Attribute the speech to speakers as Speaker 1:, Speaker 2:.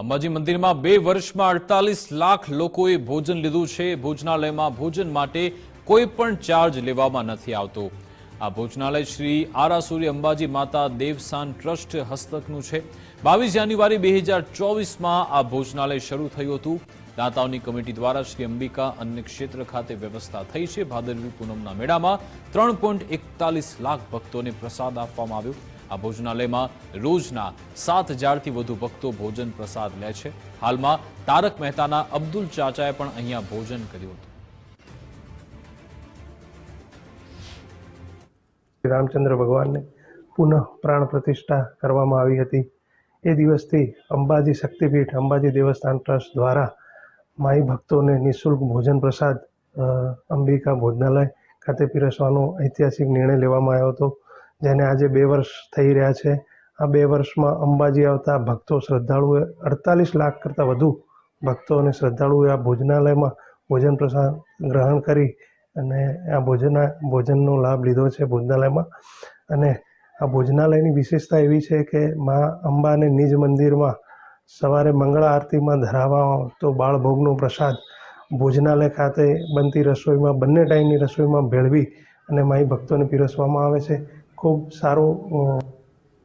Speaker 1: અંબાજી મંદિરમાં બે વર્ષમાં અડતાલીસ લાખ લોકોએ ભોજન લીધું છે. ભોજનાલયમાં ભોજન માટે કોઈ પણ ચાર્જ લેવામાં નથી આવતો. આ ભોજનાલય શ્રી આરાસુરી અંબાજી માતા દેવસાન ટ્રસ્ટ હસ્તકનું છે. બાવીસ જાન્યુઆરી બે હજાર ચોવીસમાં આ ભોજનાલય શરૂ થયું હતું. દાતાઓની કમિટી દ્વારા શ્રી અંબિકા અન્ય ક્ષેત્ર ખાતે વ્યવસ્થા થઈ છે. ભાદરવી પૂનમના મેળામાં ત્રણ લાખ ભક્તોને પ્રસાદ આપવામાં આવ્યો. આ ભોજનાલયમાં રોજના સાત હજારથી વધુ ભક્તો ભોજન પ્રસાદ લે છે. હાલમાં તારક મહેતાના અબ્દુલ ચાચાએ પણ અહીંયા ભોજન કર્યું હતું.
Speaker 2: રામચંદ્ર ભગવાનને પુનઃ પ્રાણ પ્રતિષ્ઠા કરવામાં આવી હતી. એ દિવસથી અંબાજી શક્તિપીઠ, અંબાજી દેવસ્થાન ટ્રસ્ટ દ્વારા માઈ ભક્તોને નિઃશુલ્ક ભોજન પ્રસાદ અંબિકા ભોજનાલય ખાતે પીરસવાનો ઐતિહાસિક નિર્ણય લેવામાં આવ્યો હતો. જેને આજે બે વર્ષ થઈ રહ્યા છે. આ બે વર્ષમાં અંબાજી આવતા ભક્તો શ્રદ્ધાળુઓએ અડતાલીસ લાખ કરતાં વધુ ભક્તો અને શ્રદ્ધાળુઓએ આ ભોજનાલયમાં ભોજન પ્રસાદ ગ્રહણ કરી અને આ ભોજના, ભોજનનો લાભ લીધો છે ભોજનાલયમાં. અને આ ભોજનાલયની વિશેષતા એવી છે કે મા અંબાને નિજ મંદિરમાં સવારે મંગળા આરતીમાં ધરાવવામાં આવતો બાળભોગનો પ્રસાદ ભોજનાલય ખાતે બનતી રસોઈમાં, બંને ટાઈમની રસોઈમાં ભેળવી અને માઈ ભક્તોને પીરસવામાં આવે છે. ખૂબ સારો